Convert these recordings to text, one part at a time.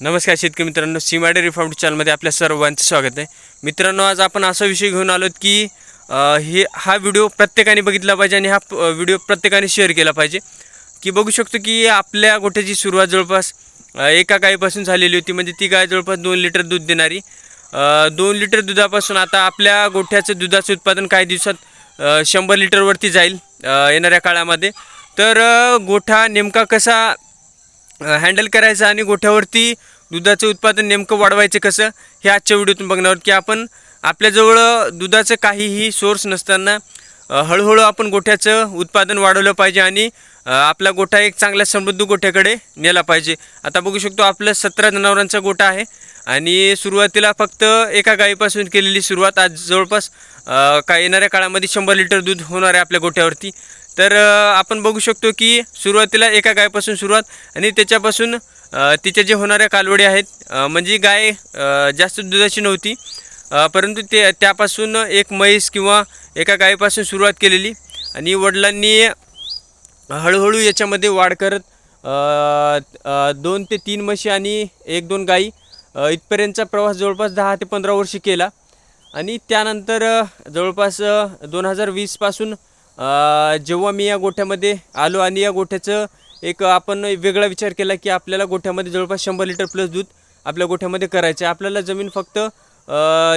नमस्कार शेतकरी मित्रांनो सीमाडे रिफाऊंड चॅनलमध्ये आपल्या सर्वांचं स्वागत आहे. मित्रांनो आज आपण असा विषय घेऊन आलो की हे हा व्हिडिओ प्रत्येकाने बघितला पाहिजे आणि हा व्हिडिओ प्रत्येकाने शेअर केला पाहिजे. की बघू शकतो की आपल्या गोठ्याची सुरुवात जवळपास एका गायीपासून झालेली होती. म्हणजे ती गाय जवळपास दोन लिटर दूध देणारी. दोन लिटर दुधापासून आता आपल्या गोठ्याचं दुधाचं उत्पादन काही दिवसात शंभर लिटरवरती जाईल येणाऱ्या काळामध्ये. तर गोठा नेमका कसा हँडल करायचं आणि गोठ्यावरती दुधाचं उत्पादन नेमकं वाढवायचं कसं हे आजच्या व्हिडिओतून बघणार आहोत की आपण आपल्याजवळ दुधाचं काहीही सोर्स नसताना हळूहळू आपण गोठ्याचं उत्पादन वाढवलं पाहिजे आणि आपला गोठा एक चांगल्या समृद्ध गोठ्याकडे नेला पाहिजे. आता बघू शकतो आपलं सतरा जनावरांचा गोठा आहे आणि सुरुवातीला फक्त एका गायीपासून केलेली सुरुवात आज जवळपास का येणाऱ्या काळामध्ये शंभर लिटर दूध होणार आहे आपल्या गोठ्यावरती. तर आपण बघू शकतो की सुरुवातीला एका गायपासून सुरुवात आणि त्याच्यापासून तिच्या तिचे जे होणाऱ्या कालवडी आहेत म्हणजे गाय जास्त दुधाची नव्हती परंतु ते त्यापासून एक म्हैस किंवा एका गायीपासून सुरुवात केलेली आणि वडिलांनी हळूहळू याच्यामध्ये वाढ करत दोन ते तीन म्हशी आणि एक दोन गाई इथपर्यंतचा प्रवास जवळपास दहा ते पंधरा वर्षी केला. आणि त्यानंतर जवळपास दोन हजार वीसपासून जेव्हा मी या गोठ्यामध्ये आलो आणि या गोठ्याचं एक आपण वेगळा विचार केला की आपल्याला गोठ्यामध्ये जवळपास शंभर लिटर प्लस दूध आपल्या गोठ्यामध्ये करायचं आहे. आपल्याला जमीन फक्त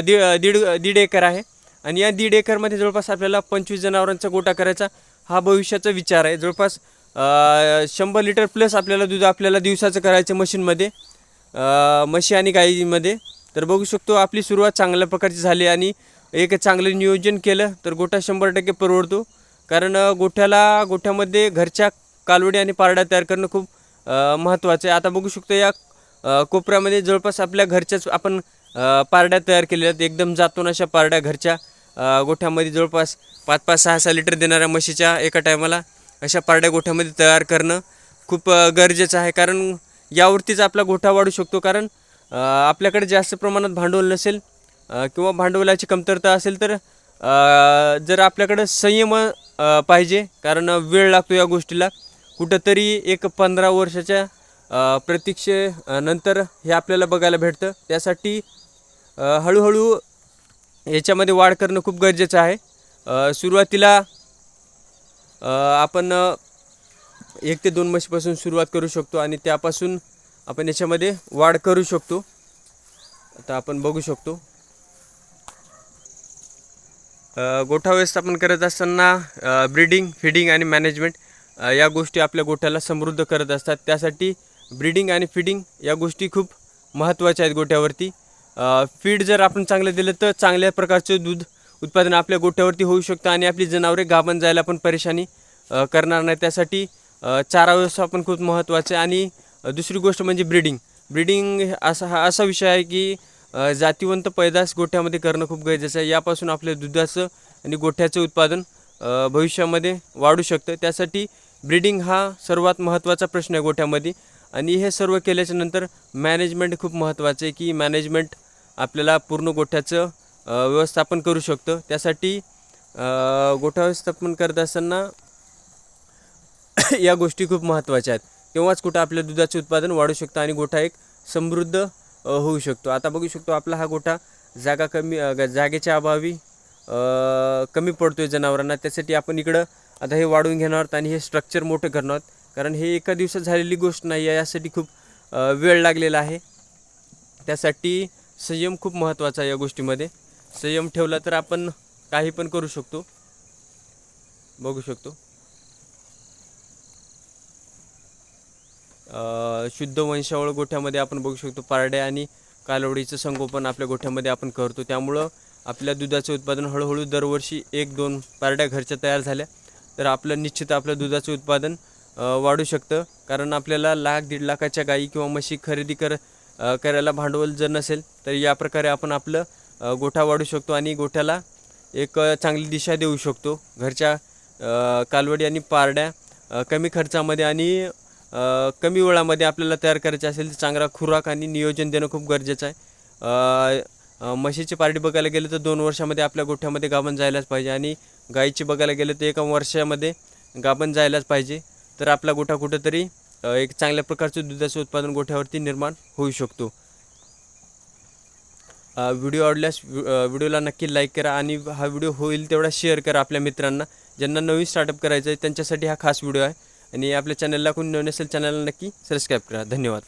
दीड दीड दीड एकर आहे. आणि या दीड एकरमध्ये जवळपास आपल्याला पंचवीस जनावरांचा गोठा करायचा हा भविष्याचा विचार आहे. जवळपास शंभर लिटर प्लस आपल्याला दूध आपल्याला दिवसाचं करायचं मशीनमध्ये म्हशी आणि गाईमध्ये. तर बघू शकतो आपली सुरुवात चांगल्या प्रकारची झाली आणि एक चांगलं नियोजन केलं तर गोठा शंभर टक्के परवडतो. कारण गोठ्याला गोठ्यामध्ये घरच्या कालवडी आणि पारड्या तयार करणं खूप महत्त्वाचं आहे. आता बघू शकतो या कोपऱ्यामध्ये जवळपास आपल्या घरच्याच आपण पारड्या तयार केलेल्या आहेत. एकदम जातून अशा पारड्या घरच्या गोठ्यामध्ये जवळपास पाच पाच सहा सहा लिटर देणाऱ्या म्हशीच्या एका टायमाला अशा पारड्या गोठ्यामध्ये तयार करणं खूप गरजेचं आहे. कारण यावरतीच आपला गोठा वाढू शकतो. कारण आपल्याकडे जास्त प्रमाणात भांडवल नसेल किंवा भांडवलाची कमतरता असेल तर जर आपल्याकडं संयम पाहिजे. कारण वेळ लागतो या गोष्टीला. कुठंतरी एक पंधरा वर्षाच्या प्रतीक्षे नंतर हे आपल्याला बघायला भेटतं. त्यासाठी हळूहळू याच्यामध्ये वाढ करणं खूप गरजेचं आहे. सुरुवातीला आपण एक ते दोन म्हशीपासून सुरुवात करू शकतो आणि त्यापासून आपण याच्यामध्ये वाढ करू शकतो. आता आपण बघू शकतो. गोठा व्यवस्थापन करत असताना ब्रीडिंग फिडिंग आणि मॅनेजमेंट या गोष्टी आपल्या गोठ्याला समृद्ध करत असतात. त्यासाठी ब्रीडिंग आणि फिडिंग या गोष्टी खूप महत्त्वाच्या आहेत गोठ्यावरती. फीड जर आपण चांगलं दिलं तर चांगल्या प्रकारचं दूध उत्पादन आपल्या गोठ्यावरती होऊ शकतं आणि आपली जनावरे गाभण जायला पण परेशानी करणार नाही. त्यासाठी चारा व्यवस्थापन खूप महत्त्वाचं आहे. आणि दुसरी गोष्ट म्हणजे ब्रीडिंग ब्रीडिंग असा हा असा विषय आहे की जातीवंत पैदास गोठ्यामध्ये करणं खूप गरजेचं आहे. यापासून आपल्या दुधाचं आणि गोठ्याचं उत्पादन भविष्यामध्ये वाढू शकतं. त्यासाठी ब्रीडिंग हा सर्वात महत्त्वाचा प्रश्न आहे गोठ्यामध्ये. आणि हे सर्व केल्याच्यानंतर मॅनेजमेंट खूप महत्त्वाचं आहे की मॅनेजमेंट आपल्याला पूर्ण गोठ्याचं व्यवस्थापन करू शकतं. त्यासाठी गोठा व्यवस्थापन करत असताना या गोष्टी खूप महत्त्वाच्या आहेत. तेव्हाच कुठं आपल्या दुधाचे उत्पादन वाढू शकतं आणि गोठा एक समृद्ध होऊ शकतो. आता बघू शकतो आपला हा गोठा जागा कमी ग- जागेच्या अभावी कमी पडतो आहे जनावरांना. त्यासाठी आपण इकडं आता हे वाढवून घेणार आहोत आणि हे स्ट्रक्चर मोठं करणार आहोत. कारण हे एका दिवसात झालेली गोष्ट नाही आहे यासाठी खूप वेळ लागलेला आहे. त्यासाठी संयम खूप महत्त्वाचा आहे या गोष्टीमध्ये. संयम ठेवला तर आपण काही पण करू शकतो. बघू शकतो. शुद्ध वंशावळ गोठ्यामध्ये आपण बघू शकतो. पारड्या आणि कालवडीचं संगोपन आपल्या गोठ्यामध्ये आपण करतो. त्यामुळं आपल्या दुधाचं उत्पादन हळूहळू दरवर्षी एक दोन पारड्या घरच्या तयार झाल्या. तर आपलं निश्चित आपलं दुधाचं उत्पादन वाढू शकतं. कारण आपल्याला लाख दीड लाखाच्या गाई किंवा म्हशी खरेदी कर करायला भांडवल जर नसेल तर या प्रकारे आपण आपलं गोठा वाढू शकतो आणि गोठ्याला एक चांगली दिशा देऊ शकतो. घरच्या कालवडी आणि पारड्या कमी खर्चामध्ये आणि कमी वेळामध्ये आपल्याला तयार करायचे असेल तर चांगला खुराक आणि नियोजन देणं खूप गरजेचं आहे. म्हशीची पार्टी बघायला गेलं तर दोन वर्षामध्ये आपल्या गोठ्यामध्ये गाभण जायलाच पाहिजे आणि गाईची बघायला गेलं तर एका वर्षामध्ये गाभण जायलाच पाहिजे. तर आपला गोठा कुठंतरी एक चांगल्या प्रकारचं दुधाचं उत्पादन गोठ्यावरती निर्माण होऊ शकतो. व्हिडिओ आवडल्यास व्हिडिओला नक्की लाईक करा आणि हा व्हिडिओ होईल तेवढा शेअर करा आपल्या मित्रांना. ज्यांना नवीन स्टार्टअप करायचं आहे त्यांच्यासाठी हा खास व्हिडिओ आहे. आणि आपल्या चॅनलला कोणी नसेल असेल चॅनलला नक्की सबस्क्राईब करा. धन्यवाद.